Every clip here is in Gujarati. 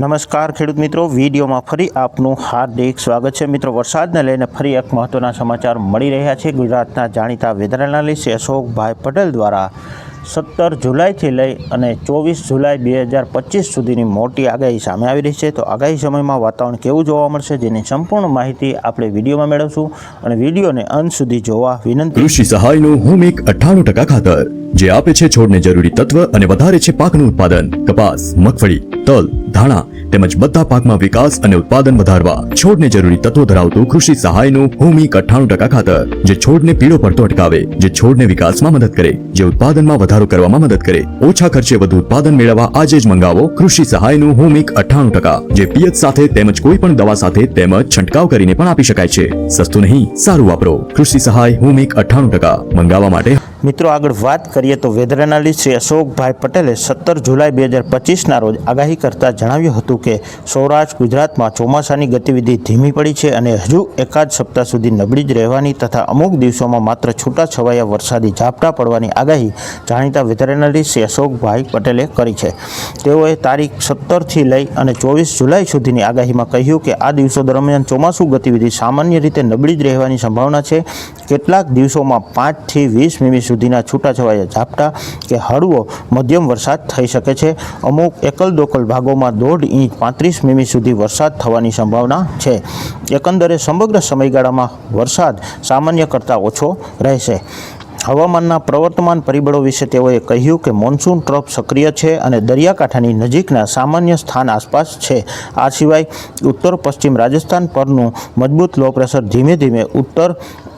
નમસ્કાર ખેડૂત મિત્રો, વિડીયોમાં ફરી આપનું હાર્દિક સ્વાગત છે. મિત્રો, વરસાદને લઈને ફરી એક મહત્ત્વના સમાચાર મળી રહ્યા છે. ગુજરાતના જાણીતા વેધર એનાલિસ્ટ અશોકભાઈ પટેલ દ્વારા સત્તર જુલાઈથી લઈ અને ચોવીસ જુલાઈ બે હજાર પચીસ સુધીની મોટી આગાહી સામે આવી રહી છે. તો આગાહી સમયમાં વાતાવરણ કેવું જોવા મળશે જેની સંપૂર્ણ માહિતી આપણે વિડીયોમાં મેળવશું અને વિડીયોને અંત સુધી જોવા વિનંતી કૃષિ સહાયનું હોમિક અઠ્ઠાણું ટકા ખાતર, જે આપે છે છોડને જરૂરી તત્વ અને વધારે છે પાકનું ઉત્પાદન. કપાસ, મગફળી, તલ ધાણા તેમજ બધા પાકમાં વિકાસ અને ઉત્પાદન વધારવા છોડને જરૂરી તત્વો ધરાવતું કૃષિ સહાયનું હોમી અઠ્ઠાણું ટકા ખાતર, જે છોડને પીળો પડતો અટકાવે, જે છોડને વિકાસમાં મદદ કરે, જે ઉત્પાદનમાં વધારો કરવામાં મદદ કરે. ઓછા ખર્ચે વધુ ઉત્પાદન મેળવવા આજે જ મંગાવો કૃષિ સહાયનું હોમિક અઠ્ઠાણું ટકા, જે પિયત સાથે તેમજ કોઈ પણ દવા સાથે તેમજ છંટકાવ કરીને પણ આપી શકાય છે. સસ્તું નહીં, સારું વાપરો. કૃષિ સહાય હોમિક અઠ્ઠાણું ટકા. મંગાવવા માટે મિત્રો, આગળ વાત કરીએ તો વેધર એનાલિસ્ટ શ્રી અશોકભાઈ પટેલે સત્તર જુલાઈ બે હજાર પચીસના રોજ આગાહી કરતાં જણાવ્યું હતું કે સૌરાષ્ટ્ર, ગુજરાતમાં ચોમાસાની ગતિવિધિ ધીમી પડી છે અને હજુ એકાદ સપ્તાહ સુધી નબળી જ રહેવાની તથા અમુક દિવસોમાં માત્ર છૂટાછવાયા વરસાદી ઝાપટા પડવાની આગાહી જાણીતા વેધર એનાલિસ્ટ શ્રી અશોકભાઈ પટેલે કરી છે. તેઓએ તારીખ સત્તરથી લઈ અને ચોવીસ જુલાઈ સુધીની આગાહીમાં કહ્યું કે આ દિવસો દરમિયાન ચોમાસું ગતિવિધિ સામાન્ય રીતે નબળી જ રહેવાની સંભાવના છે. કેટલાક દિવસોમાં પાંચથી વીસ મીમી સુધીના છૂટાછવાયા ઝાપટા કે હળવો મધ્યમ વરસાદ થઈ શકે છે. અમુક એકલ દોકલ ભાગોમાં દોઢ ઇંચ પાંત્રીસ મીમી સુધી વરસાદ થવાની સંભાવના છે. એકંદરે સમગ્ર સમયગાળામાં વરસાદ સામાન્ય કરતાં ઓછો રહેશે. હવામાનના પ્રવર્તમાન પરિબળો વિશે તેઓએ કહ્યું કે મોન્સૂન ટ્રફ સક્રિય છે અને દરિયાકાંઠાની નજીકના સામાન્ય સ્થાન આસપાસ છે. આ સિવાય ઉત્તર પશ્ચિમ રાજસ્થાન પરનું મજબૂત લો પ્રેશર ધીમે ધીમે ઉત્તર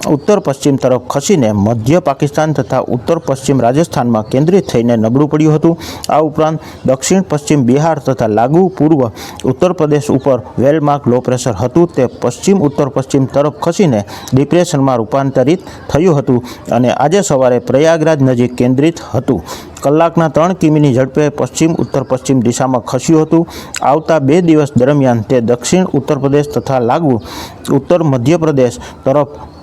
ઉત્તર પશ્ચિમ તરફ ખસીને મધ્ય પાકિસ્તાન તથા ઉત્તર પશ્ચિમ રાજસ્થાનમાં કેન્દ્રિત થઈને નબળું પડ્યું હતું. આ ઉપરાંત દક્ષિણ પશ્ચિમ બિહાર તથા લાગુ પૂર્વ ઉત્તર પ્રદેશ ઉપર વેલમાર્ક લો પ્રેશર હતું તે પશ્ચિમ ઉત્તર પશ્ચિમ તરફ ખસીને ડિપ્રેશનમાં રૂપાંતરિત થયું હતું અને આજે સવારે પ્રયાગરાજ નજીક કેન્દ્રિત હતું. કલાકના ત્રણ કિમીની ઝડપે પશ્ચિમ ઉત્તર પશ્ચિમ દિશામાં ખસ્યું હતું. આવતા બે દિવસ દરમિયાન તે દક્ષિણ ઉત્તર પ્રદેશ તથા લાગુ ઉત્તર મધ્યપ્રદેશ તરફ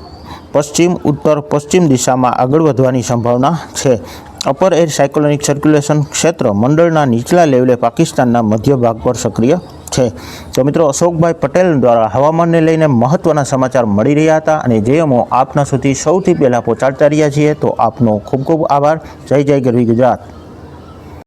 પશ્ચિમ, ઉત્તર, પશ્ચિમ દિશામાં આગળ વધવાની સંભાવના છે. અપર એર સાયક્લોનિક સર્ક્યુલેશન ક્ષેત્ર મંડળના નીચલા લેવલે પાકિસ્તાનના મધ્ય ભાગ પર સક્રિય છે. તો મિત્રો, અશોકભાઈ પટેલ દ્વારા હવામાનને લઈને મહત્ત્વના સમાચાર મળી રહ્યા હતા અને જે અમો આપના સુધી સૌથી પહેલાં પહોંચાડતા રહ્યા છીએ. તો આપનો ખૂબ ખૂબ આભાર. જય જય ગરવી ગુજરાત.